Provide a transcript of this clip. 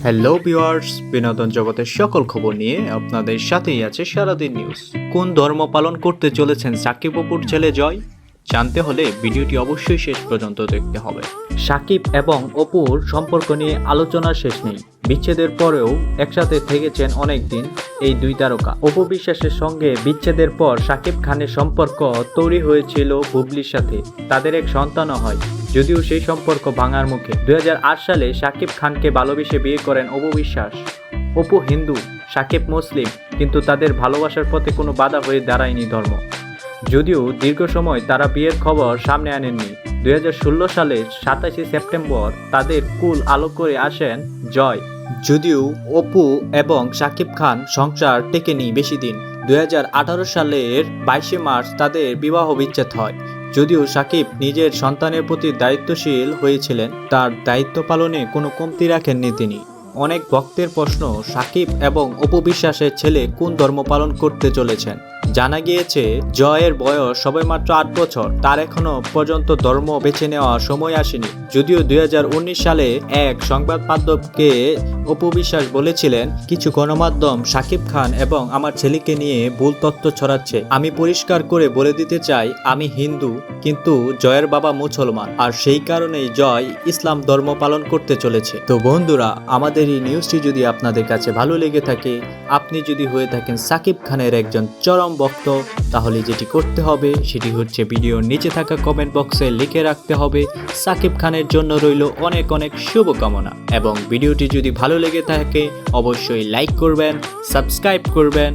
Hello viewers বিনোদন জগতের সকল খবর নিয়ে আপনাদের সাথেই আছে সারাদিন নিউজ কোন ধর্ম পালন করতে চলেছেন সাকিব অপুর ছেলে জয়? জানতে হলে ভিডিওটি অবশ্যই শেষ পর্যন্ত দেখতে হবে। সাকিব এবং অপুর সম্পর্ক নিয়ে আলোচনার শেষ নেই। বিচ্ছেদের পরেও একসাথে থেকেছেন অনেক দিন এই দুই তারকা। অপু বিশ্বাসের সঙ্গে বিচ্ছেদের পর সাকিব খানের সম্পর্ক তৈরি হয়েছিল বুবলির সাথে। তাদের এক সন্তানও হয়, যদিও সেই সম্পর্ক ভাঙার মুখে। দুই হাজার আট সালে সাকিব খানকে ভালোবেসে বিয়ে করেন অপু বিশ্বাস। অপু হিন্দু, সাকিব মুসলিম, কিন্তু তাদের ভালোবাসার পথে কোনো বাধা হয়ে দাঁড়ায়নি ধর্ম। যদিও দীর্ঘ সময় তারা বিয়ের খবর সামনে আনেননি। দুই হাজার ষোলো সালের সাতাশে সেপ্টেম্বর তাদের কুল আলো করে আসেন জয়। যদিও অপু এবং সাকিব খান সংসার টেকেনি বেশি দিন দুই হাজার আঠারো সালের বাইশে মার্চ তাদের বিবাহ বিচ্ছেদ হয়। যদিও সাকিব নিজের সন্তানের প্রতি দায়িত্বশীল হয়েছিলেন, তার দায়িত্ব পালনে কোনো কমতি রাখেননি তিনি। অনেক ভক্তের প্রশ্ন, সাকিব এবং অপবিশ্বাসের ছেলে কোন ধর্ম পালন করতে চলেছেন? জানা গিয়েছে, জয়ের বয়স সবেমাত্র আট বছর। তার এখনও পর্যন্ত ধর্ম বেছে নেওয়া সময় আসেনি। যদিও দুই হাজার উনিশ সালে এক সংবাদ মাধ্যমকে অপবিশ্বাস বলেছিলেন, কিছু গণমাধ্যম সাকিব খান এবং আমার ছেলেকে নিয়ে ভুল তথ্য ছড়াচ্ছে। আমি পরিষ্কার করে বলে দিতে চাই, আমি হিন্দু, কিন্তু জয়ের বাবা মুসলমান। আর সেই কারণেই জয় ইসলাম ধর্ম পালন করতে চলেছে। তো বন্ধুরা, আমাদের এই নিউজটি যদি আপনাদের কাছে ভালো লেগে থাকে, আপনি যদি হয়ে থাকেন সাকিব খানের একজন চরম ভক্ত, তাহলে যেটি করতে হবে সেটি হচ্ছে ভিডিওর নিচে থাকা কমেন্ট বক্সে লিখে রাখতে হবে, সাকিব খানের জন্য রইল অনেক অনেক শুভকামনা। এবং ভিডিওটি যদি ভালো লেগে থাকে, অবশ্যই লাইক করবেন সাবস্ক্রাইব করবেন।